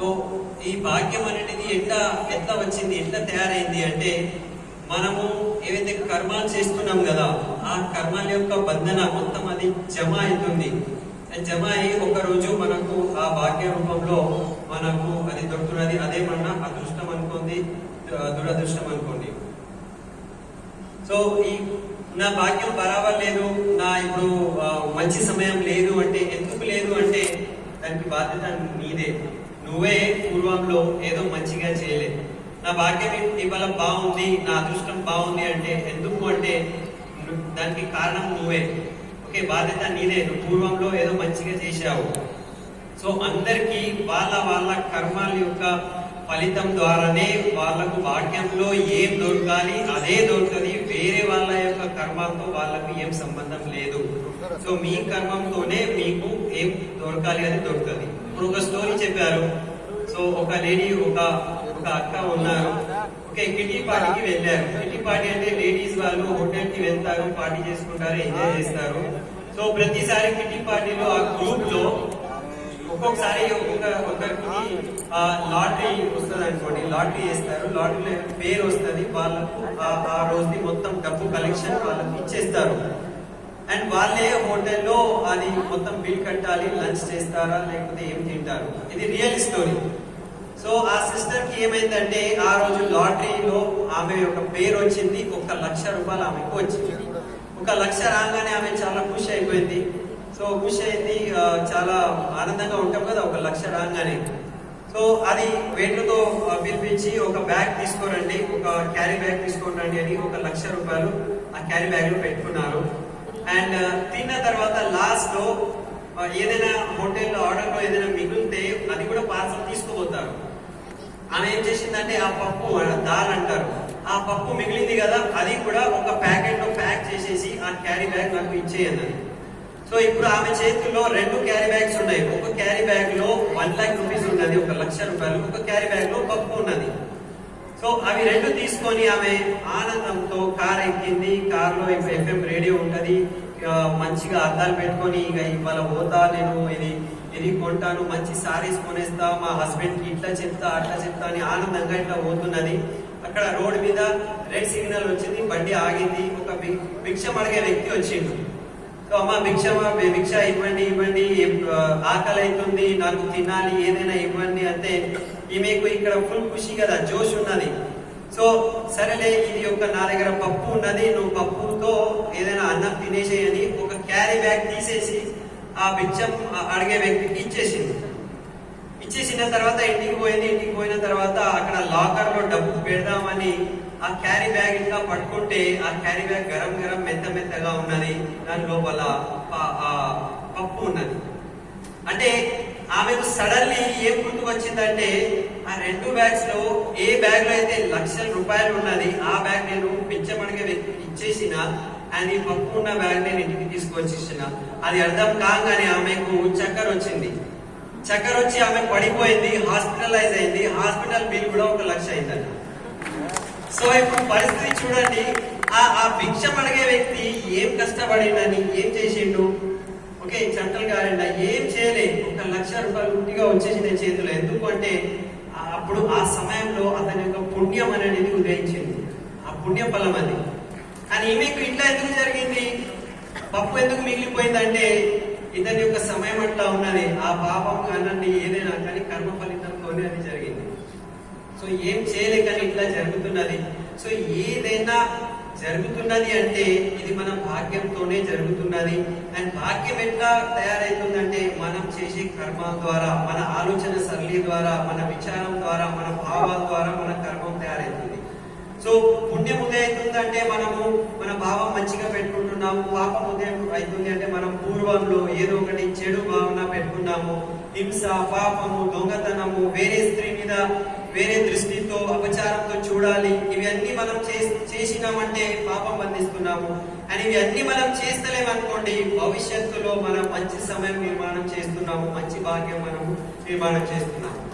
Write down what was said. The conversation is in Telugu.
సో ఈ భాగ్యం అనేది ఎట్లా ఎట్లా వచ్చింది ఎట్లా తయారైంది అంటే మనము ఏవైతే కర్మాలు చేస్తున్నాం కదా ఆ కర్మాల యొక్క బంధన మొత్తం అది జమ అవుతుంది. జమ అయి ఒక రోజు మనకు ఆ భాగ్య రూపంలో మనకు అది దొరుకుతున్నది. అదే మన అదృష్టం అనుకోండి దురదృష్టం అనుకోండి. సో ఈ నా భాగ్యం బరాబర్ లేదు నా ఇప్పుడు మంచి సమయం లేదు అంటే ఎందుకు లేదు అంటే దానికి బాధ్యత నీదే. నువ్వే పూర్వంలో ఏదో మంచిగా చేయలేదు నా భాగ్యం ఇవాళ బాగుంది నా అదృష్టం బాగుంది అంటే ఎందుకు అంటే దానికి కారణం నువ్వే. ఓకే బాధ్యత నీదే నువ్వు పూర్వంలో ఏదో మంచిగా చేశావు. సో అందరికీ వాళ్ళ వాళ్ళ కర్మాల యొక్క ఫలితం ద్వారానే వాళ్ళకు వాక్యంలో ఏం దొరకాలి అదే దొరుకుతుంది వేరే వాళ్ళ యొక్క కర్మతో వాళ్ళకు ఏం సంబంధం లేదు. సో మీ కర్మంతోనే మీకు ఏం దొరకాలి అది దొరుకుతుంది ఇప్పుడు ఒక స్టోరీ చెప్పారు. సో ఒక లేడీ ఒక ఒక అక్క ఉన్నారు. ఓకే కిటీ పార్టీకి వెళ్ళారు. కిటీ పార్టీ అంటే లేడీస్ వాళ్ళు హోటల్కి వెళ్తారు పార్టీ చేసుకుంటారు ఎంజాయ్ చేస్తారు. సో ప్రతిసారి కిటీ పార్టీలో ఆ గ్రూప్ ఒక్కొక్కసారి ఒక్కొక్క ఒకరికి లాటరీ వస్తుంది అనుకోండి లాటరీ వేస్తారు. లాటరీలో పేరు వస్తుంది వాళ్ళకు ఆ- రోజుని మొత్తం డబ్బు కలెక్షన్ వాళ్ళకి ఇచ్చేస్తారు. అండ్ వాళ్ళే హోటల్లో అది మొత్తం బిల్ కట్టాలి లంచ్ చేస్తారా లేకపోతే ఏం తింటారు? ఇది రియల్ స్టోరీ సో ఆ సిస్టర్కి ఏమైందంటే ఆ రోజు లాటరీలో ఆమె యొక్క పేరు వచ్చింది ఒక లక్ష రూపాయలు ఆమెకు వచ్చింది. ఒక లక్ష రాగానే ఆమె చాలా ఖుషి అయిపోయింది. సో ఖుషి అయింది చాలా ఆనందంగా ఉంటాం కదా ఒక లక్ష రాగానే. సో అది వేటర్తో పిలిపించి ఒక బ్యాగ్ తీసుకోరండి ఒక క్యారీ బ్యాగ్ తీసుకోరండి అని ఒక లక్ష రూపాయలు ఆ క్యారీ బ్యాగ్లో పెట్టుకున్నారు. అండ్ తిన్న తర్వాత లాస్ట్లో ఏదైనా హోటల్ ఆర్డర్లో ఏదైనా మిగిలితే అది కూడా పార్సల్ తీసుకుపోతారు ఆమె ఏం చేసిందంటే ఆ పప్పు దాల్ అంటారు. ఆ పప్పు మిగిలింది కదా అది కూడా ఒక ప్యాకెట్లో ప్యాక్ చేసేసి ఆ క్యారీ బ్యాగ్ నాకు ఇచ్చేయండి సో ఇప్పుడు ఆమె చేతుల్లో రెండు క్యారీ బ్యాగ్స్ ఉన్నాయి. ఒక క్యారీ బ్యాగ్లో వన్ లాక్ రూపీస్ ఉన్నది ఒక లక్ష రూపాయలు. ఒక క్యారీ బ్యాగ్లో పప్పు ఉన్నది. సో అవి రెండు తీసుకొని ఆమె ఆనందంతో కార్ ఎక్కింది. కార్లో ఎఫ్ఎం రేడియో ఉంటది. మంచిగా అద్దాలు పెట్టుకొని ఇక ఇవాళ పోతా నేను ఇది ఇది కొంటాను మంచి సారీస్ కొనేస్తా మా హస్బెండ్కి ఇట్లా చెప్తా అట్లా చెప్తా అని ఆనందంగా ఇట్లా పోతున్నది. అక్కడ రోడ్ మీద రెడ్ సిగ్నల్ వచ్చింది బండి ఆగింది. ఒక భి- భిక్షం అడిగే వ్యక్తి వచ్చిండు. సో అమ్మ భిక్ష భిక్ష ఇవ్వండి ఇవ్వండి ఆకలి అవుతుంది నాకు తినాలి ఏదైనా ఇవ్వండి అంటే ఈమెకు ఇక్కడ ఫుల్ ఖుషి కదా జోష్ ఉన్నది. సో సరేలే ఇది ఒక నా దగ్గర పప్పు ఉన్నది నువ్వు పప్పుతో ఏదైనా అన్నం తినేసేయని ఒక క్యారీ బ్యాగ్ తీసేసి ఆ బిచ్చం అడిగే వ్యక్తికి ఇచ్చేసింది. ఇచ్చేసిన తర్వాత ఇంటికి పోయింది ఇంటికి పోయిన తర్వాత అక్కడ లాకర్లో డబ్బు పెడదామని ఆ క్యారీ బ్యాగ్ ఇట్లా పట్టుకుంటే ఆ క్యారీ బ్యాగ్ గరం గరం మెత్త మెత్తగా ఉన్నది. దాని లోపల పప్పు ఉన్నది. అంటే ఆమెకు సడన్లీ ఏం గుర్తుకు వచ్చిందంటే ఆ రెండు బ్యాగ్స్లో ఏ బ్యాగ్లో అయితే లక్షల రూపాయలు ఉన్నది ఆ బ్యాగ్ నేను పిచ్చమడిగే ఇచ్చేసిన అని పప్పు ఉన్న బ్యాగ్ నేను ఇంటికి తీసుకొచ్చేసిన. అది అర్థం కాగానే ఆమెకు చక్కెర వచ్చింది. చక్కెర వచ్చి ఆమె పడిపోయింది హాస్పిటలైజ్ అయింది. హాస్పిటల్ బిల్ కూడా ఒక లక్ష అయిందంట. సో ఇప్పుడు పరిస్థితి చూడండి. ఆ ఆ భిక్షం అడిగే వ్యక్తి ఏం కష్టపడిందని ఏం చేసిండు? ఓకే చంటలు గారంట ఏం చేయలేదు ఒక లక్ష రూపాయలు గుట్టిగా వచ్చేసింది చేతిలో. ఎందుకు అంటే అప్పుడు ఆ సమయంలో అతని యొక్క పుణ్యం అనేది ఉదయించింది. ఆ పుణ్య ఫలం అది. కానీ ఈమెకు ఇట్లా ఎందుకు జరిగింది? పప్పు ఎందుకు మిగిలిపోయిందంటే ఇతని యొక్క సమయం అట్లా ఉన్నది. ఆ పాపం కానండి ఏదైనా కానీ కర్మ ఫలితంలోనే అది జరిగింది. సో ఏం చేయలేకని ఇట్లా జరుగుతున్నది. సో ఏదైనా జరుగుతున్నది అంటే ఇది మన భాగ్యంతోనే జరుగుతున్నది. అండ్ భాగ్యం ఎట్లా తయారవుతుందంటే మనం చేసే కర్మ ద్వారా మన ఆలోచన సరళి ద్వారా మన విచారం ద్వారా మన భావాల ద్వారా మన కర్మం తయారవుతుంది సో పుణ్యం ఉదయం అవుతుందంటే మనము మన భావం మంచిగా పెట్టుకుంటున్నాము పాపం ఉదయం అవుతుంది అంటే మనం పూర్వంలో ఏదో ఒకటి చెడు భావన పెట్టుకున్నాము. హింస పాపము దొంగతనము వేరే స్త్రీని మీద వేరే దృష్టితో అపచారంతో చూడాలి. ఇవన్నీ మనం చేసినామంటే పాపం బంధిస్తున్నాము. అని ఇవన్నీ మనం చేస్తలేమనుకోండి భవిష్యత్తులో మనం మంచి సమయం నిర్మాణం చేస్తున్నాము మంచి భాగ్యం మనం నిర్మాణం చేస్తున్నాము.